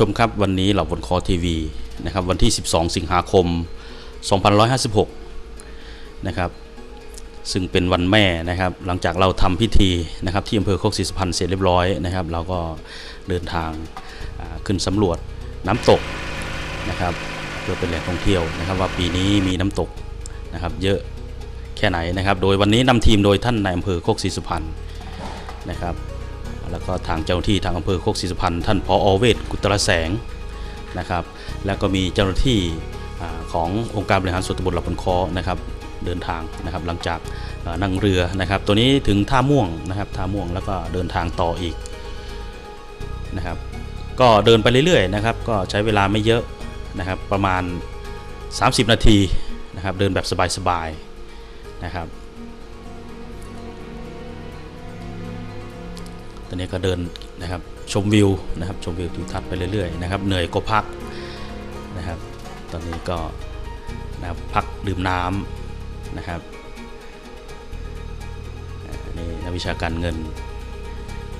ชมครับวันนี้เหล่าบนคอทีวีนะครับวันที่ 12 สิงหาคม 2556 นะครับซึ่งเป็นวันแม่นะครับหลังจากเราทำพิธีนะครับที่อำเภอโคกศรีสุพรรณเสร็จเรียบร้อยนะครับ เราก็เดินทางขึ้นสำรวจน้ำตกนะครับเพื่อเป็นแหล่งท่องเที่ยวนะครับ ว่าปีนี้มีน้ำตกนะครับเยอะแค่ไหนนะครับ โดยวันนี้นำทีมโดยท่านนายอำเภอโคกศรีสุพรรณนะครับ แล้วก็ทางเจ้าหน้าที่ทางอำเภอโคกศรีสุพรรณท่านพออเวทกุตรแสงนะครับ แล้วก็มีเจ้าหน้าที่ขององค์การบริหารส่วนตำบลหลับบนคอนะครับเดินทางนะครับหลังจากนั่งเรือนะครับ ตัวนี้ถึงท่าม่วงนะครับท่าม่วงแล้วก็เดินทางต่ออีกนะครับ ก็เดินไปเรื่อยๆนะครับ ก็ใช้เวลาไม่เยอะนะครับ ประมาณ 30 นาทีนะครับ เดินแบบสบายๆนะครับ ตอนนี้ก็เดินนะครับชมวิวนะครับชมวิวทิวทัศน์ไปเรื่อยๆนะครับเหนื่อยก็พักนะครับ ตอนนี้ก็นะครับพักดื่มน้ำนะครับนี่นักวิชาการเงิน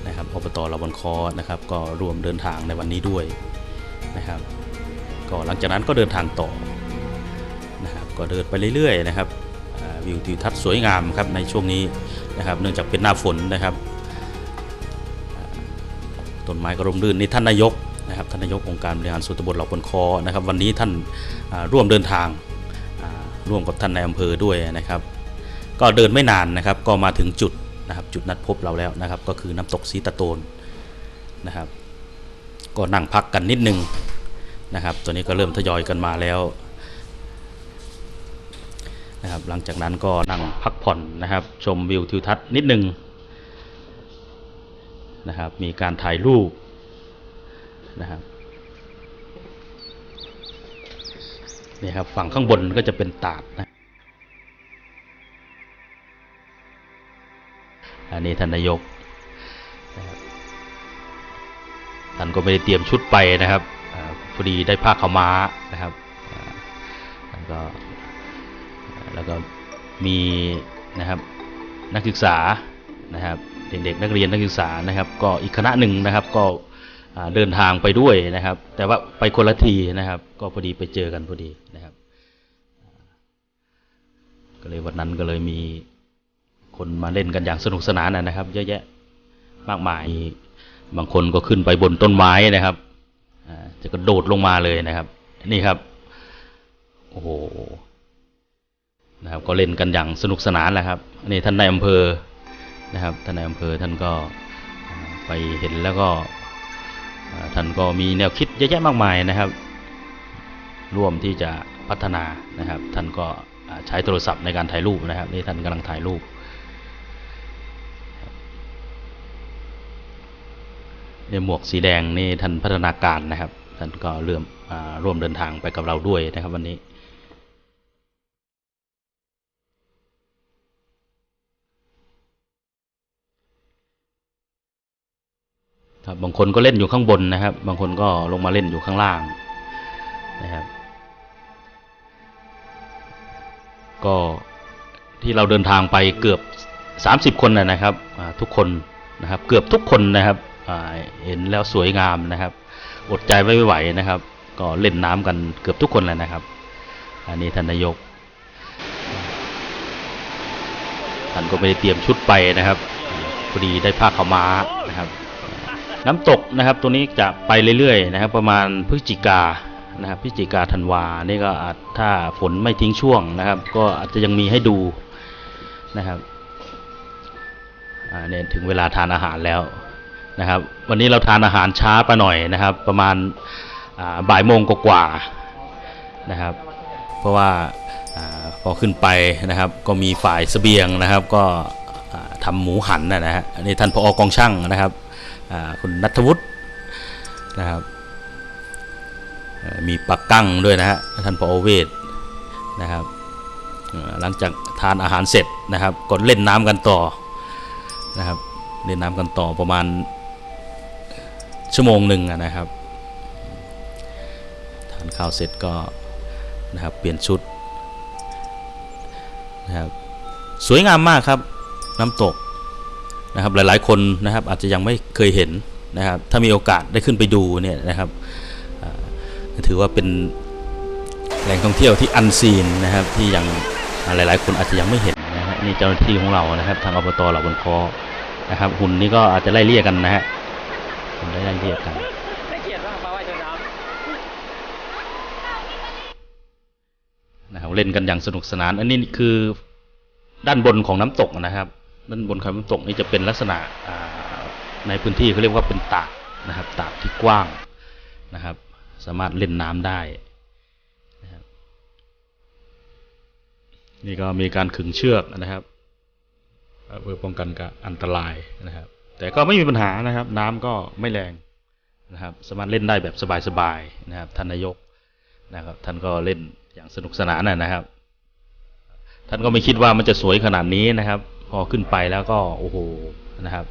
นะครับอบตเราบนคอนะครับ ก็ร่วมเดินทางในวันนี้ด้วยนะครับ ก็หลังจากนั้นก็เดินทางต่อนะครับก็เดินไปเรื่อยๆนะครับวิวทิวทัศน์สวยงามครับในช่วงนี้นะครับ เนื่องจากเป็นหน้าฝนนะครับ ต้นไม้ก็ร่มรื่นนี่ท่านนายกนะครับท่านนายกองค์การบริหารส่วนตำบลเหล่าบนคอนะครับ วันนี้ท่านร่วมเดินทางร่วมกับท่านในอำเภอด้วยนะครับ ก็เดินไม่นานนะครับ ก็มาถึงจุดนะครับจุดนัดพบเราแล้วนะครับ ก็คือน้ำตกสีตะโตนนะครับ ก็นั่งพักกันนิดนึงนะครับ ตัวนี้ก็เริ่มทยอยกันมาแล้วนะครับหลังจากนั้นก็นั่งพักผ่อนนะครับ ชมวิวทิวทัศน์นิดนึง นะครับ มีการถ่ายรูปนะครับนี่ครับฝั่งข้างบนก็จะเป็นตาดนะอันนี้ท่านนายกนะท่านก็ไม่ได้เตรียมชุดไปนะครับอพอดีได้ผ้าขาวม้านะครับแล้วก็แล้วก็มีนะครับนักศึกษานะครับ เด็กๆนักเรียนนักศึกษานะครับ ก็อีกคณะหนึ่งนะครับ ก็เดินทางไปด้วยนะครับ แต่ว่าไปคนละทีนะครับ ก็พอดีไปเจอกันพอดีนะครับ ก็เลยวันนั้นก็เลยมีคนมาเล่นกันอย่างสนุกสนานนะครับ เยอะแยะมากมายบางคนก็ขึ้นไปบนต้นไม้นะครับจะกระโดดลงมาเลยนะครับ นี่ครับโอ้โหนะครับ ก็เล่นกันอย่างสนุกสนานแหละครับนนี้ท่านนายอำเภอ นะครับท่านนายอำเภอท่านก็ไปเห็นแล้วก็ท่านก็มีแนวคิดเยอะแยะมากมายนะครับ ร่วมที่จะพัฒนานะครับ ท่านก็ใช้โทรศัพท์ในการถ่ายรูปนะครับนี่ท่านกำลังถ่ายรูปในหมวกสีแดงนี่ท่านพัฒนาการนะครับ ท่านก็เริ่มร่วมเดินทางไปกับเราด้วยนะครับวันนี้ ครับบางคนก็เล่นอยู่ข้างบนนะครับ บางคนก็ลงมาเล่นอยู่ข้างล่างนะครับ ก็ที่เราเดินทางไปเกือบ 30 คนนะครับทุกคนนะครับ เกือบทุกคนนะครับเห็นแล้วสวยงามนะครับ อดใจไม่ไหวนะครับ ก็เล่นน้ำกันเกือบทุกคนเลยนะครับ อันนี้ท่านนายกท่านก็ไม่ได้เตรียมชุดไปนะครับพอดีได้ผ้าขาวม้านะครับ น้ำตกนะครับตัวนี้จะไปเรื่อยๆนะครับ ประมาณพฤศจิกานะครับพฤศจิกาธันวานี่ก็อาจถ้าฝนไม่ทิ้งช่วงนะครับ ก็อาจจะยังมีให้ดูนะครับอ่าเนี่ยถึงเวลาทานอาหารแล้วนะครับ วันนี้เราทานอาหารช้าไปหน่อยนะครับ ประมาณอ่าบ่ายโมงกว่าๆนะครับ เพราะว่าอาพอขึ้นไปนะครับ ก็มีฝ่ายเสบียงนะครับ ก็อ่าทำหมูหันนะฮะอันนี้ท่านพอกองช่างนะครับ คุณนัทวุฒินะครับมีปักกั้งด้วยนะฮะท่านพอเวทนะครับหลังจากทานอาหารเสร็จนะครับก็เล่นน้ำกันต่อนะครับเล่นน้ำกันต่อประมาณชั่วโมงหนึ่งนะครับทานข้าวเสร็จก็นะครับเปลี่ยนชุดนะครับสวยงามมากครับน้ำตก นะครับหลายๆคนนะครับอาจจะยังไม่เคยเห็นนะครับถ้ามีโอกาสได้ขึ้นไปดูเนี่ยนะครับถือว่าเป็นแหล่งท่องเที่ยวที่อันซีนนะครับที่ยังหลาย ๆ คนอาจจะยังไม่เห็นนะฮะนี่เจ้าหน้าที่ของเรานะครับ ทางอบตเหล่าบนคอนะครับ หุ่นนี่ก็อาจจะไล่เลี่ยกันนะฮะหุ่นได้ไล่เลี่ยกันได้เกียรติว่ามาไหว้เจ้าน้นะครับเล่นกันอย่างสนุกสนาน อันนี้คือด้านบนของน้ำตกนะครับ ด้านบนของน้ำตกนี่จะเป็นลักษณะในพื้นที่เขาเรียกว่าเป็นตากนะครับ ตากที่กว้างนะครับ สามารถเล่นน้ำได้นะครับนี่ก็มีการขึงเชือกนะครับเพื่อป้องกันการอันตรายนะครับ แต่ก็ไม่มีปัญหานะครับ น้ำก็ไม่แรงนะครับ สามารถเล่นได้แบบสบายๆนะครับท่านนายกนะครับ ท่านก็เล่นอย่างสนุกสนานนะครับ ท่านก็ไม่คิดว่ามันจะสวยขนาดนี้นะครับ พอขึ้นไปแล้วก็โอ้โหนะครับ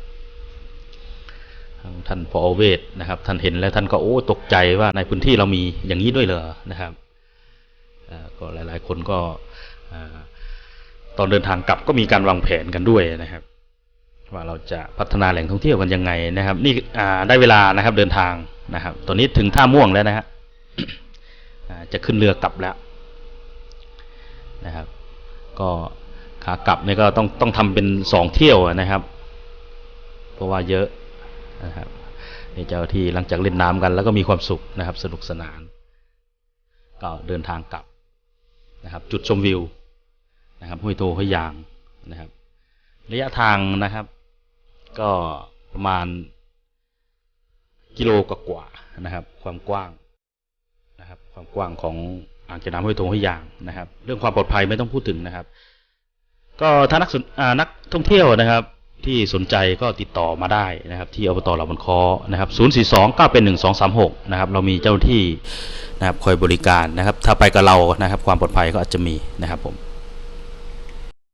ท่านพอเวทนะครับ ท่านเห็นแล้วท่านก็โอ้ตกใจว่าในพื้นที่เรามีอย่างนี้ด้วยเหรอนะครับอ่าก็หลาย ๆ คนก็ตอนเดินทางกลับก็มีการวางแผนกันด้วยนะครับ ว่าเราจะพัฒนาแหล่งท่องเที่ยวกันยังไงนะครับ นี่ได้เวลานะครับเดินทางนะครับ ตอนนี้ถึงท่าม่วงแล้วนะฮะจะขึ้นเรือกลับแล้วนะครับ ก็ ขากลับเนี่ยก็ต้องต้องทำเป็นสองเที่ยวนะครับ เพราะว่าเยอะนะครับนี่เจ้าที่หลังจากเล่นน้ำกัน แล้วก็มีความสุขนะครับ สนุกสนาน ก็เดินทางกลับนะครับ จุดชมวิวนะครับห้วยโตห้วยยางนะครับ ระยะทางนะครับ ก็ประมาณกิโลกว่าๆนะครับ ความกว้างนะครับ ความกว้างของอ่างเก็บน้ำห้วยโถงห้วยยางนะครับ เรื่องความปลอดภัยไม่ต้องพูดถึงนะครับ ก็ถ้านักสนนักท่องเที่ยวนะครับ ที่สนใจก็ติดต่อมาได้นะครับ ที่อบตเหล่าบนคอนะครับ 042 9เป็น1236 นะครับ เรามีเจ้าหน้าที่นะครับคอยบริการนะครับ ถ้าไปกับเรานะครับ ความปลอดภัยก็อาจจะมีนะครับผม